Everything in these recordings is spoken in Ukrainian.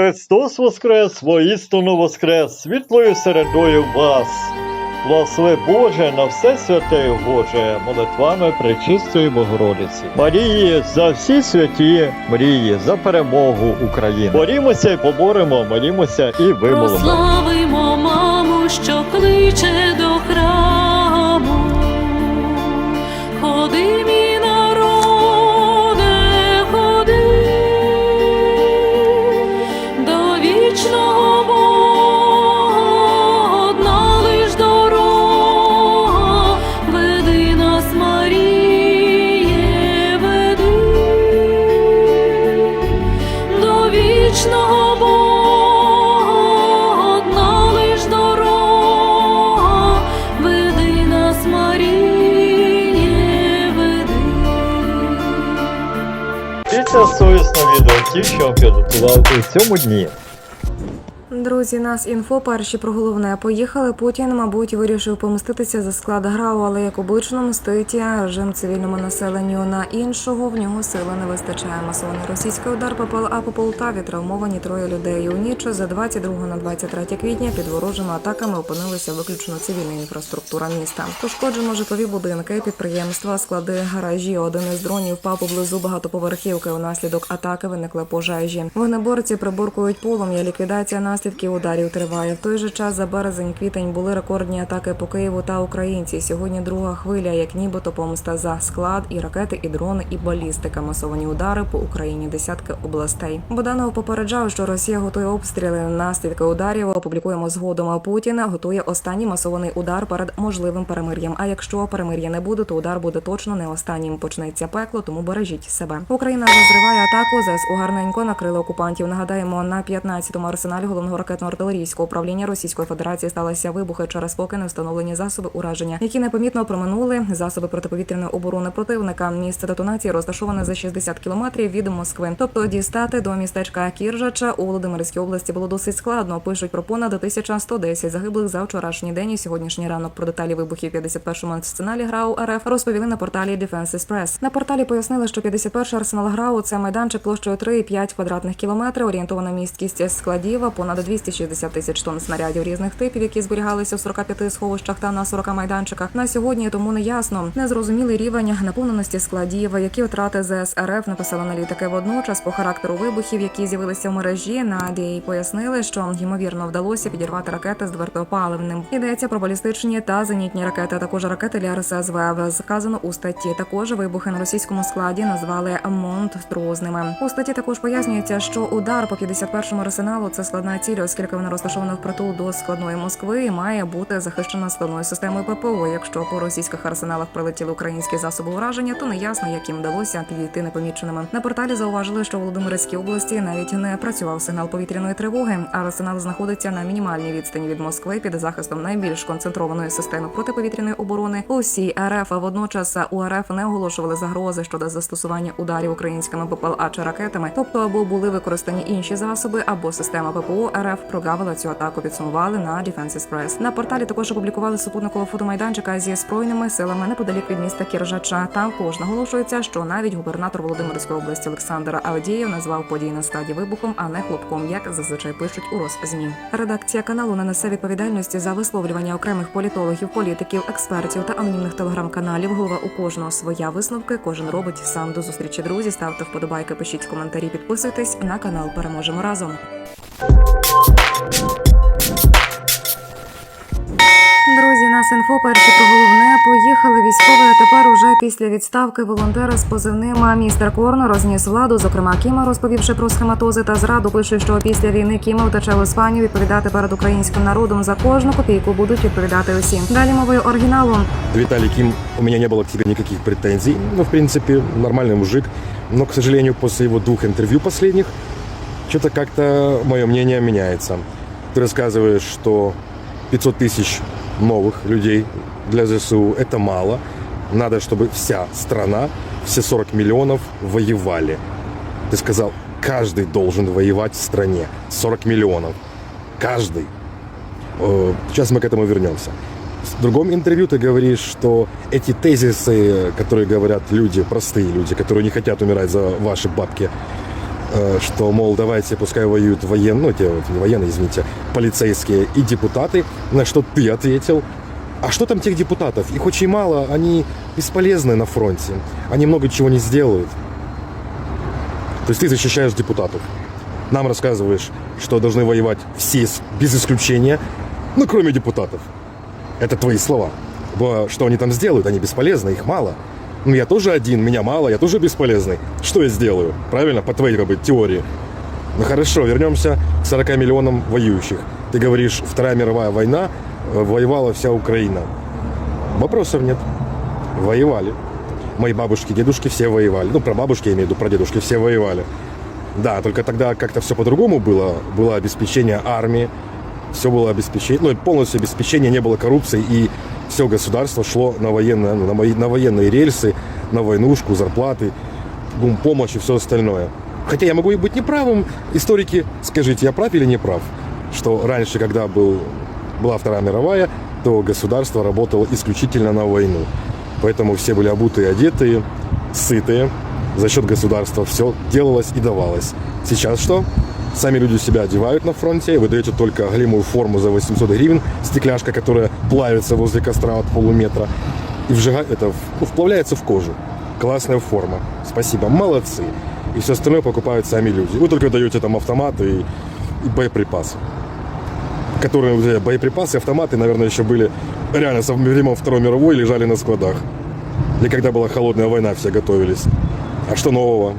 Христос Воскрес, воістину Воскрес, світлою середою вас. Благослови Боже на все святе Боже, молитвами Пречистої Богородиці. Марії за всі святі мрії, за перемогу України. Борімося і поборемо, молімося і вимолимо. Прославимо маму, що кличе до храму. Ті, що вам підготував у цьому дні. Друзі, нас інфо перші про головне. Поїхали. Путін, мабуть, вирішив помститися за склад ГРАУ, але як обично мстить режим цивільному населенню на іншого. В нього сили не вистачає. Масований російський удар попав а по Полтаві. Травмовані троє людей. У ніч за 22 на 23 квітня під ворожими атаками опинилися виключно цивільна інфраструктура міста. Пошкоджено житлові будинки, підприємства, склади, гаражі. Один із дронів впав поблизу багатоповерхівки. Унаслідок атаки виникли пожежі. Вогнеборці приборкують полум'я. Ліквідація наслідків ударів триває. В той же час за березень-квітень були рекордні атаки по Києву та Українці. Сьогодні друга хвиля, як нібито помста за склад і ракети, і дрони, і балістика. Масовані удари по Україні десятки областей. Буданов попереджав, що Росія готує обстріли. Наслідки ударів опублікуємо згодом. А Путін готує останній масований удар перед можливим перемир'ям. А якщо перемир'я не буде, то удар буде точно не останнім. Почнеться пекло, тому бережіть себе. Україна розриває атаку. ЗСУ гарненько накрили окупантів. Нагадаємо, на 15-му арсеналі головного ракетно-артилерійського управління Російської Федерації сталися вибухи через поки не встановлені засоби ураження, які непомітно проминули засоби протиповітряної оборони противника. Місце детонації розташоване за 60 кілометрів від Москви. Тобто дістати до містечка Кіржача у Володимирській області було досить складно. Пишуть про понад 1110 загиблих за вчорашній день і сьогоднішній ранок. Про деталі вибухів 51-му арсеналі ГРАУ РФ розповіли на порталі Defense Express. На порталі пояснили, що 51-й арсенал ГРАУ – це майданчик площею 3,5 квадратних кілометрів, орієнтована місткість складів понад 260 тисяч тонн снарядів різних типів, які зберігалися у 45 сховищах та на 40 майданчиках. На сьогодні тому не ясно. Незрозумілий рівень наповненості складів, які втрати ЗС РФ написали аналітики. Водночас по характеру вибухів, які з'явилися в мережі, на DA пояснили, що ймовірно вдалося підірвати ракети з двертопаливним. Йдеться про балістичні та зенітні ракети, а також ракети для РСЗВ. Сказано у статті. Також вибухи на російському складі назвали монструозними. У статті також пояснюється, що удар по 51-му арсеналу це складна ціль, оскільки вона розташована впритул до складної Москви і має бути захищена складною системою ППО. Якщо по російських арсеналах прилетіли українські засоби ураження, то не ясно, як їм вдалося підійти непоміченими. На порталі зауважили, що в Володимирській області навіть не працював сигнал повітряної тривоги. а Арсенал знаходиться на мінімальній відстані від Москви під захистом найбільш концентрованої системи протиповітряної оборони. Усі РФ а водночас у РФ не оголошували загрози щодо застосування ударів українськими БПЛА чи ракетами, тобто або були використані інші засоби, або система ППО РФ прогавила цю атаку. Підсумували на Defense Express. На порталі також опублікували супутникове фото майданчика зі збройними силами неподалік від міста Кіржача. Там Також наголошується, що навіть губернатор Володимирської області Олександр Авдієв назвав події на стадії вибухом, а не хлопком, як зазвичай пишуть у Росзмі. Редакція каналу не несе відповідальності за висловлювання окремих політологів, політиків, експертів та анонімних телеграм-каналів. Голова у кожного своя висновки. Кожен робить сам до зустрічі. Друзі, ставте вподобайки, пишіть коментарі, підписуйтесь на канал. Переможемо разом. Друзі, нас інфо перші про головне. Поїхали військові. А тепер уже після відставки волонтера з позивним містер Корно розніс владу. Зокрема, Кіма розповівши про схематози та зраду, пише, що після війни Кіма втече в Іспанію відповідати перед українським народом за кожну копійку будуть відповідати усі. Далі мовою оригіналу. Виталий Ким, у меня не было к тебе никаких претензий. Ну, в принципе, нормальный мужик. Но, к сожалению, после его двух интервью последних, что-то как-то мое мнение меняется. Ты рассказываешь, что 500 тысяч новых людей для ЗСУ – это мало. Надо, чтобы вся страна, все 40 миллионов воевали. Ты сказал, каждый должен воевать в стране. 40 миллионов. Каждый. Э, Сейчас мы к этому вернемся. В другом интервью ты говоришь, что эти тезисы, которые говорят люди, простые люди, которые не хотят умирать за ваши бабки, что, мол, давайте, пускай воюют военные, ну, те вот, не военные, извините, полицейские и депутаты, на что ты ответил, а что там тех депутатов? Их очень мало, они бесполезны на фронте, они много чего не сделают. То есть ты защищаешь депутатов. Нам рассказываешь, что должны воевать все без исключения, ну, кроме депутатов. Это твои слова. Бо что они там сделают? Они бесполезны, их мало. Ну, я тоже один, меня мало, я тоже бесполезный. Что я сделаю? Правильно? По твоей, как бы, теории. Ну, хорошо, вернемся к 40 миллионам воюющих. Ты говоришь, Вторая мировая война, э, воевала вся Украина. Вопросов нет. Воевали. Мои бабушки, дедушки все воевали. Ну, про бабушки я имею в виду, про дедушки все воевали. Да, только тогда как-то все по-другому было. Было обеспечение армии, все было обеспечение, ну, полностью обеспечение, не было коррупции, и все государство шло на военные, на, военные рельсы, на войнушку, зарплаты, помощь и все остальное. Хотя я могу и быть неправым. Историки, скажите, я прав или не прав? Что раньше, когда был, была Вторая мировая, то государство работало исключительно на войну. Поэтому все были обутые, одетые, сытые. За счет государства все делалось и давалось. Сейчас что? Сами люди себя одевают на фронте, вы даете только голимую форму за 800 гривен, стекляшка, которая плавится возле костра от полуметра, и вжигает, это ну, вплавляется в кожу. Классная форма. Спасибо, молодцы. И все остальное покупают сами люди. Вы только даете там автоматы и, и боеприпасы. Которые боеприпасы, автоматы, наверное, еще были реально со времен Второй мировой лежали на складах. Или когда была холодная война, все готовились. А что нового?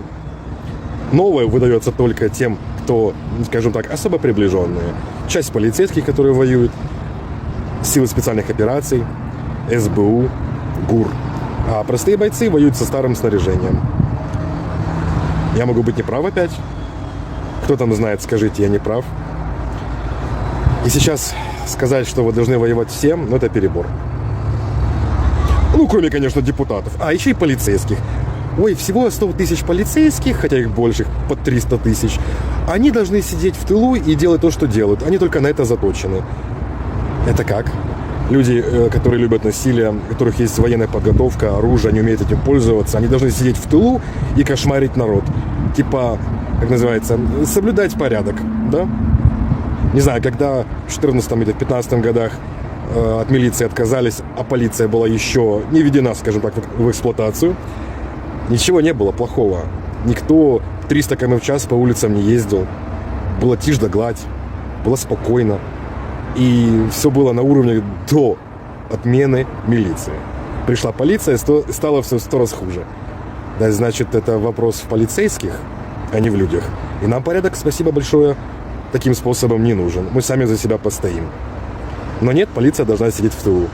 Новое выдается только тем, кто, скажем так, особо приближенные. Часть полицейских, которые воюют, силы специальных операций, СБУ, ГУР. А простые бойцы воюют со старым снаряжением. Я могу быть неправ опять? Кто там знает, скажите, я не прав. И сейчас сказать, что вы должны воевать всем, ну это перебор. Ну, кроме, конечно, депутатов. А, еще и полицейских. Ой, всего 100 тысяч полицейских, хотя их больше, под 300 тысяч. Они должны сидеть в тылу и делать то, что делают. Они только на это заточены. Это как? Люди, э, которые любят насилие, у которых есть военная подготовка, оружие, они умеют этим пользоваться, они должны сидеть в тылу и кошмарить народ. Типа, как называется, соблюдать порядок, да? Не знаю, когда в 14 или 15 годах э, от милиции отказались, а полиция была еще не введена, скажем так, в в эксплуатацию, ничего не было плохого. Никто 300 км в час по улицам не ездил. Было тишь да гладь, было спокойно. И все было на уровне до отмены милиции. Пришла полиция, сто- стало все в сто раз хуже. Да, значит, это вопрос в полицейских, а не в людях. И нам порядок, спасибо большое, таким способом не нужен. Мы сами за себя постоим. Но нет, полиция должна сидеть в тылу.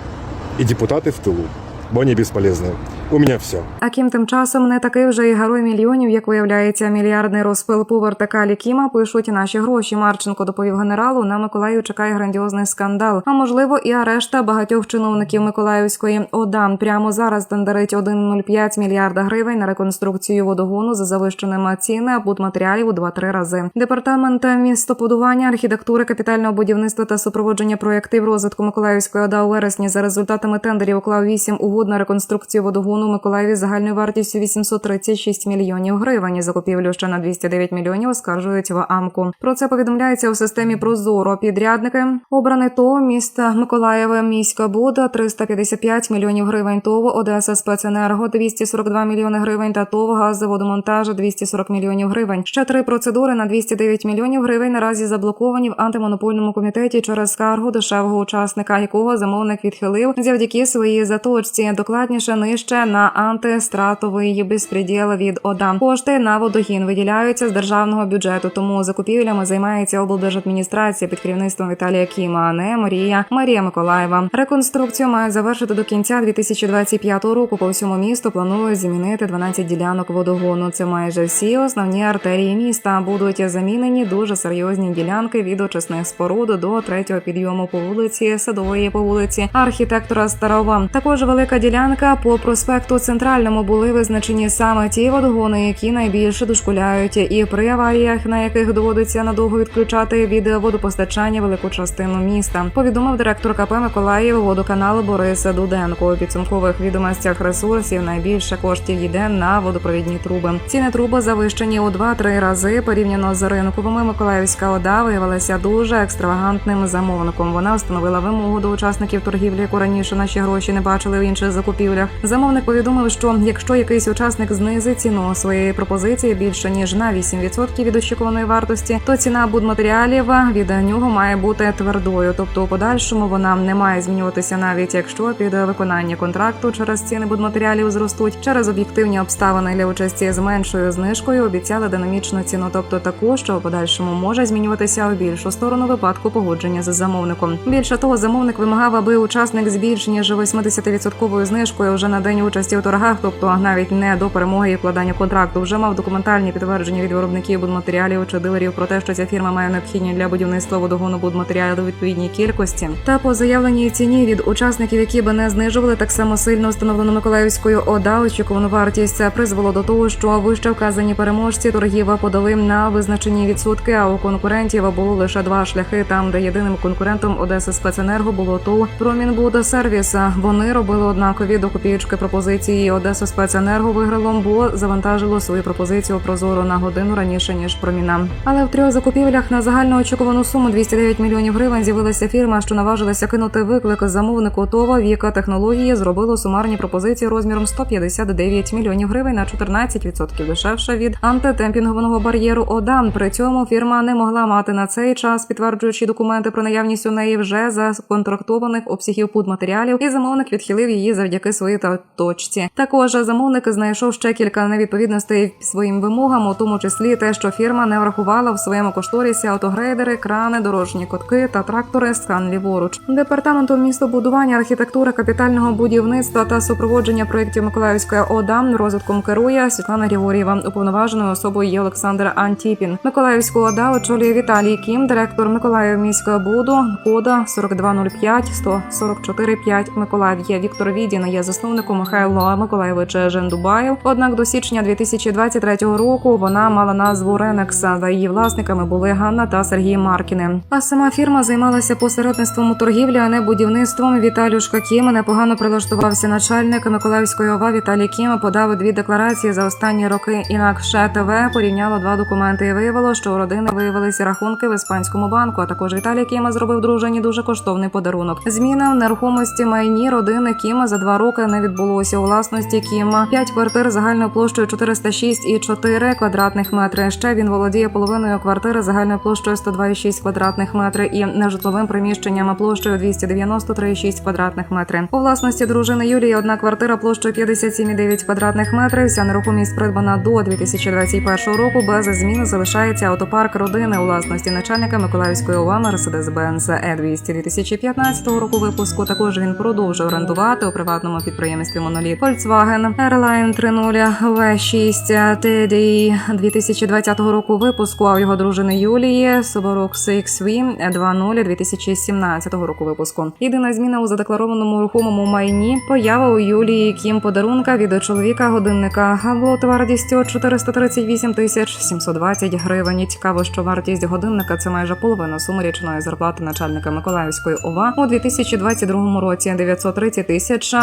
И депутаты в тылу. Бо они бесполезны. У меня все. А Кім тим часом не такий вже і герой мільйонів, як виявляється, мільярдний розпил по вертикалі Кіма пишуть наші гроші. Марченко доповів генералу. На Миколаїв чекає грандіозний скандал. А можливо, і арешта багатьох чиновників Миколаївської ОДА. Прямо зараз тендерить 1,05 мільярда гривень на реконструкцію водогону за завищеними ціни а будматеріалів у 2-3 рази. Департамент містобудування, архітектури, капітального будівництва та супроводження проєктів розвитку Миколаївської ОДА у вересні за результатами тендерів уклав 8 угод на реконструкцію водогону у Миколаєві загальною вартістю 836 мільйонів гривень. Закупівлю ще на 209 мільйонів оскаржують в АМКу. Про це повідомляється у системі Прозоро. Підрядники обраний ТОВ міста Миколаєве міська Буда 355 мільйонів гривень. ТОВ Одеса Спеценерго 242 мільйони гривень та ТОВ Газоводомонтаж 240 мільйонів гривень. Ще три процедури на 209 мільйонів гривень наразі заблоковані в антимонопольному комітеті через скаргу дешевого учасника, якого замовник відхилив завдяки своїй заточці. Докладніше нижче на антистратовий безпреділ від ОДА. Кошти на водогін виділяються з державного бюджету, тому закупівлями займається облдержадміністрація під керівництвом Віталія Кіма, а не Марія Марія Миколаєва. Реконструкцію мають завершити до кінця 2025 року. По всьому місту планують замінити 12 ділянок водогону. Це майже всі основні артерії міста. Будуть замінені дуже серйозні ділянки від очисних споруд до третього підйому по вулиці Садової по вулиці архітектора Старова. Також велика ділянка по проспекту проспекту Центральному були визначені саме ті водогони, які найбільше дошкуляють, і при аваріях, на яких доводиться надовго відключати від водопостачання велику частину міста. Повідомив директор КП Миколаїв водоканалу Борис Дуденко. У підсумкових відомостях ресурсів найбільше коштів йде на водопровідні труби. Ціни труби завищені у 2-3 рази порівняно з ринковими. Миколаївська ОДА виявилася дуже екстравагантним замовником. Вона встановила вимогу до учасників торгівлі, яку раніше наші гроші не бачили в інших закупівлях. Замовник повідомив, що якщо якийсь учасник знизить ціну своєї пропозиції більше ніж на 8% від очікуваної вартості, то ціна будматеріалів від нього має бути твердою. Тобто, у подальшому вона не має змінюватися, навіть якщо під виконання контракту через ціни будматеріалів зростуть через об'єктивні обставини для участі з меншою знижкою. Обіцяли динамічну ціну, тобто таку, що у подальшому може змінюватися у більшу сторону випадку погодження з замовником. Більше того, замовник вимагав, аби учасник з більш ніж 80% знижкою вже на день участі у торгах, тобто навіть не до перемоги і вкладання контракту, вже мав документальні підтвердження від виробників будматеріалів чи дилерів про те, що ця фірма має необхідні для будівництва водогону будматеріалів у відповідній кількості. Та по заявленій ціні від учасників, які би не знижували так само сильно встановлену Миколаївською ОДА очікувану вартість, це призвело до того, що вище вказані переможці торгів подали на визначені відсотки. А у конкурентів було лише два шляхи. Там, де єдиним конкурентом Одеси спеценерго було ТОВ Промінбудсервіс. Вони робили однакові до копієчки пропозиції. Одеса спеценерго виграло, бо завантажило свою пропозицію прозоро на годину раніше ніж Проміна. Але в трьох закупівлях на загально очікувану суму 209 мільйонів гривень з'явилася фірма, що наважилася кинути виклик замовнику ТОВА Віка технології зробило сумарні пропозиції розміром 159 мільйонів гривень на 14% дешевше від антитемпінгового бар'єру ОДАН. При цьому фірма не могла мати на цей час, підтверджуючи документи про наявність у неї вже законтрактованих обсягів пудматеріалів, і замовник відхилив її завдяки своїй та- точці. Також замовник знайшов ще кілька невідповідностей своїм вимогам, у тому числі те, що фірма не врахувала в своєму кошторисі автогрейдери, крани, дорожні котки та трактори скан ліворуч. Департаментом містобудування, архітектури, капітального будівництва та супроводження проєктів Миколаївської ОДА розвитком керує Світлана Григорєва. Уповноваженою особою є Олександр Антіпін. Миколаївську ОДА очолює Віталій Кім, директор Миколаїв міського буду, кода 4205 144 5 Миколаїв є Віктор Відін, є засновником Михайло Миколаєвич Жендубаєв. Однак до січня 2023 року вона мала назву Ренекса, та її власниками були Ганна та Сергій Маркіни. А сама фірма займалася посередництвом у торгівлі, а не будівництвом. Віталюшка Кім непогано прилаштувався начальник Миколаївської ОВА Віталій Кім подав дві декларації за останні роки. Інакше ТВ порівняло два документи і виявило, що у родини виявилися рахунки в іспанському банку. А також Віталій Кіма зробив дружині дуже коштовний подарунок. Зміна в нерухомості майні родини Кіма за два роки не відбулося. У власності Кіма п'ять квартир загальною площею 406,4 квадратних метри. Ще він володіє половиною квартири загальною площею 102,6 квадратних метри і нежитловим приміщенням площею 293,6 квадратних метрів. У власності дружини Юлії одна квартира площею 57,9 квадратних метрів. Вся нерухомість придбана до 2021 року. Без змін залишається автопарк родини у власності начальника Миколаївської ОВА Mercedes-Benz E200 2015 року випуску. Також він продовжує орендувати у приватному підприємстві Моноліт Volkswagen Airline 30 V6 TDI 2020 року випуску. А у його дружини Юлії Subaru XV 20 2017 року випуску. Єдина зміна у задекларованому рухомому майні поява у Юлії Кім подарунка від чоловіка годинника було вартістю 438 тисяч 720 гривень. Цікаво, що вартість годинника це майже половина суми річної зарплати начальника Миколаївської ОВА у 2022 році 930 тисяч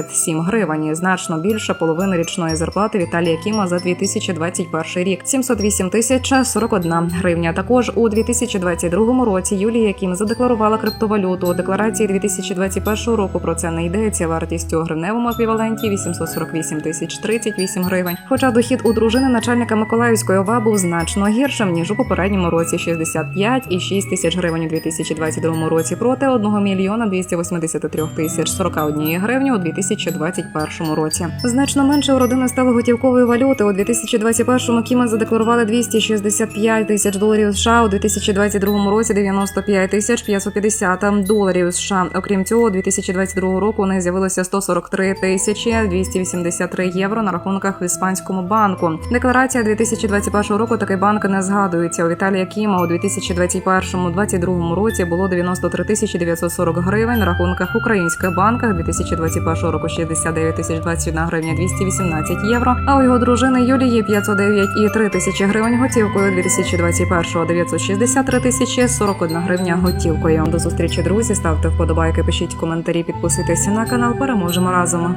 987 гривень. Значно більше половини річної зарплати Віталія Кіма за 2021 рік 708 тисяч 41 гривня. Також у 2022 році Юлія Кім задекларувала криптовалюту у декларації 2021 року. Про це не йдеться вартістю у гривневому еквіваленті 848 тисяч 38 гривень. Хоча дохід у дружини начальника Миколаївської ОВА був значно гіршим ніж у попередньому році 65,6 тисяч гривень у 2022 році проти 1 мільйона 283 тисяч 41 гривні у 2021 році. Значно менше у родини стало готівкової валюти. У 2021-му Кіма задекларували 265 тисяч доларів США, у 2022 році 95 тисяч 550 доларів США. Окрім цього, у 2022 року у них з'явилося 143 тисячі 283 євро на рахунках в іспанському банку. Декларація 2021 року такий банк не згадується. У Віталія Кіма у 2021-2022 році було 93 тисячі 940 гривень на рахунках українських банках. 2021 заробіток у 69 тисяч 21 гривня 218 євро. А у його дружини Юлії 509 і 3 тисячі гривень готівкою 2021 963 тисячі 41 гривня готівкою. До зустрічі, друзі. Ставте вподобайки, пишіть коментарі, підписуйтесь на канал. Переможемо разом.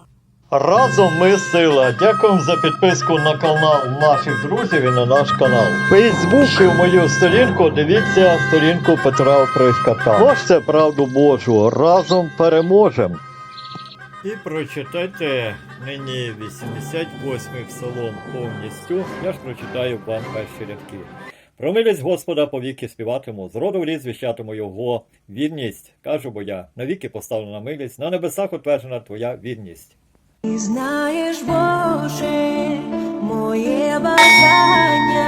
Разом ми сила. Дякуємо за підписку на канал наших друзів і на наш канал. Фейсбук і мою сторінку дивіться сторінку Петра Опришка. Можете правду Божу. Разом переможемо. І прочитайте нині 88-й псалом повністю. Я ж прочитаю вам перші рядки. Про милість Господа повіки співатиму, з роду в ліс звіщатиму його вірність. Кажу бо я, навіки поставлена милість, на небесах утверджена твоя вірність. Ти знаєш, Боже, моє бажання.